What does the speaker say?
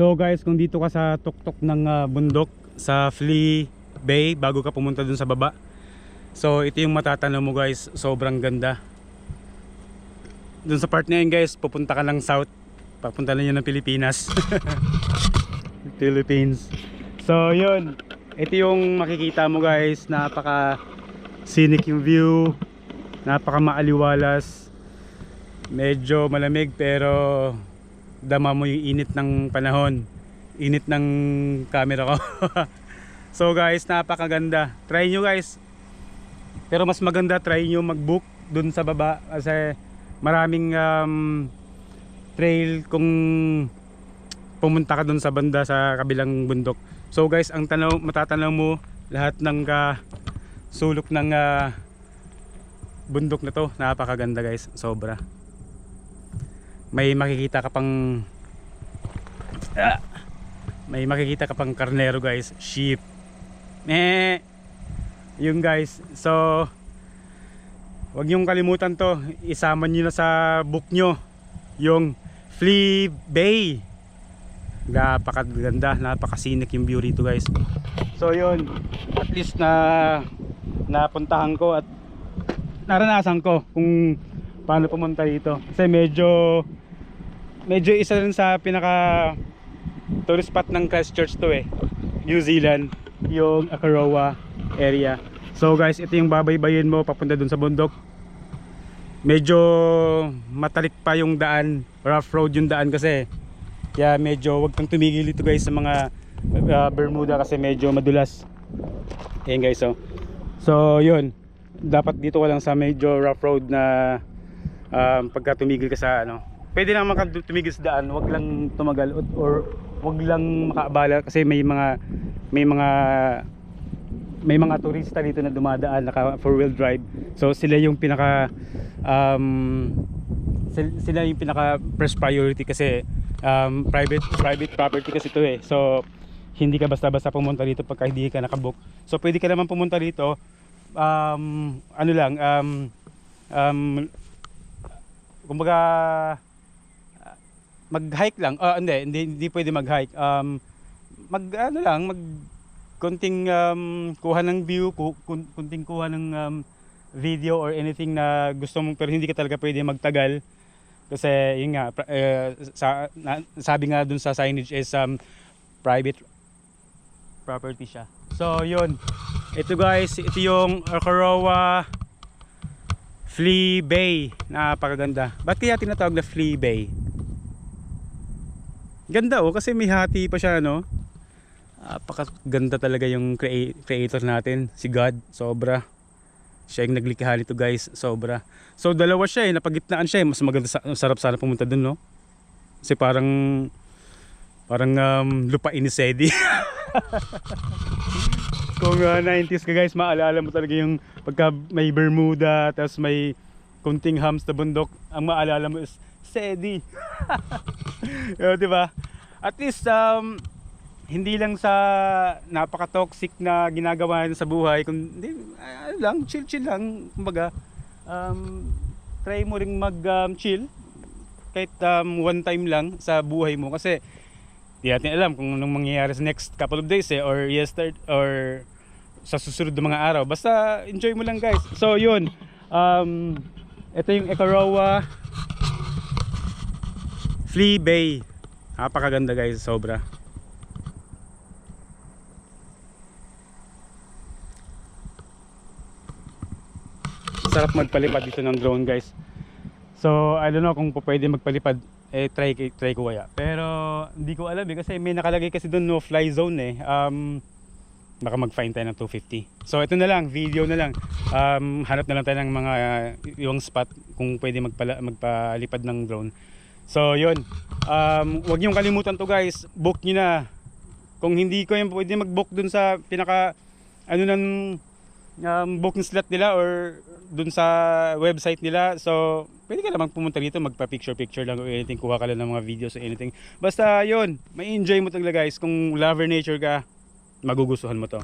So guys, kung dito ka sa tuktok ng ah, bundok sa Flea Bay bago ka pumunta dun sa baba. So ito yung matatanaw mo guys, sobrang ganda. Dun sa part na yun guys, pupunta ka ng south. Papunta na yun ng Pilipinas. Philippines. So yun, ito yung makikita mo guys, napaka scenic yung view, napaka maaliwalas. Medyo malamig pero dama mo yung init ng panahon. Init ng camera ko. So guys napakaganda. Try nyo guys. Pero mas maganda try nyo mag book dun sa baba. Kasi maraming um, trail kung pumunta ka dun sa banda sa kabilang bundok. So guys ang tanaw, matatanaw mo lahat ng ka sulok ng ah, bundok na to. Napakaganda guys. Sobra may makikita ka pang Ah! may makikita ka pang karnero guys. Sheep. Eh yun guys. So wag niyong kalimutan to. Isama niyo na sa book nyo yung Flea Bay. Napakaganda. Napakasinik yung view rito guys. So yun. At least na napuntahan ko at naranasan ko kung paano pumunta dito. Kasi medyo medyo isa rin sa pinaka tourist spot ng Christchurch to eh. New Zealand yung Akaroa area. So guys ito yung babaybayin mo papunta dun sa bundok. Medyo matalik pa yung daan rough road yung daan kasi. Kaya medyo wag kang tumigil dito guys sa mga uh, Bermuda kasi medyo madulas. Ayan guys so so yun. Dapat dito ka lang sa medyo rough road na um, pagka tumigil ka sa ano pwede naman ka tumigil sa daan wag lang tumagal or, or wag lang makaabala kasi may mga may mga may mga turista dito na dumadaan naka four wheel drive. So sila yung pinaka um, sil- sila yung pinaka first priority kasi um, private private property kasi ito eh. So hindi ka basta-basta pumunta dito pagka hindi ka nakabook. So pwede ka naman pumunta dito um, ano lang um, um, kumbaga mag-hike lang. Ah, hindi, hindi, hindi pwede mag-hike. Um, mag, ano lang, mag, kunting um, kuha ng view, ku, kun- kunting kuha ng um, video or anything na gusto mong, pero hindi ka talaga pwede magtagal. Kasi, yun nga, eh, sa, na, sabi nga dun sa signage is um, private property siya. So, yun. Ito guys, ito yung Akaroa Flea Bay. Napakaganda. Ba't kaya tinatawag na Flea Bay? Ganda oh kasi may hati pa siya no. Napakaganda talaga yung crea- creator natin, si God, sobra. Siya yung naglikha nito guys, sobra. So dalawa siya eh, napagitnaan siya eh. Mas maganda sa sarap sana pumunta dun no. Kasi parang parang um, lupain ni Sedi. Kung uh, 90s ka guys, maalala mo talaga yung pagka may Bermuda, tapos may kunting hams na bundok, ang maalala mo is Sedi. Yo, di ba? At least um hindi lang sa napaka-toxic na ginagawa sa buhay, kundi ano lang, chill-chill lang, kumbaga. Um, try mo ring mag-chill kahit um, one time lang sa buhay mo kasi di natin alam kung anong mangyayari sa next couple of days eh, or yesterday or sa susunod na mga araw. Basta enjoy mo lang guys. So yun, um, ito yung Ekaroa Flea Bay. Napakaganda guys, sobra. Sarap magpalipad dito ng drone guys. So, I don't know kung pwede magpalipad. Eh, try, try ko kaya. Pero, hindi ko alam eh. Kasi may nakalagay kasi doon no fly zone eh. Um, baka mag-fine tayo ng 250. So, ito na lang. Video na lang. Um, hanap na lang tayo ng mga uh, yung spot kung pwede magpala, magpalipad ng drone. So, yun. Um, huwag niyong kalimutan to guys. Book niyo na. Kung hindi ko yung pwede mag-book dun sa pinaka ano ng um, booking slot nila or dun sa website nila. So, pwede ka naman pumunta dito, magpa-picture-picture lang or anything, kuha ka lang ng mga videos or anything. Basta yun, may enjoy mo talaga guys. Kung lover nature ka, magugustuhan mo to.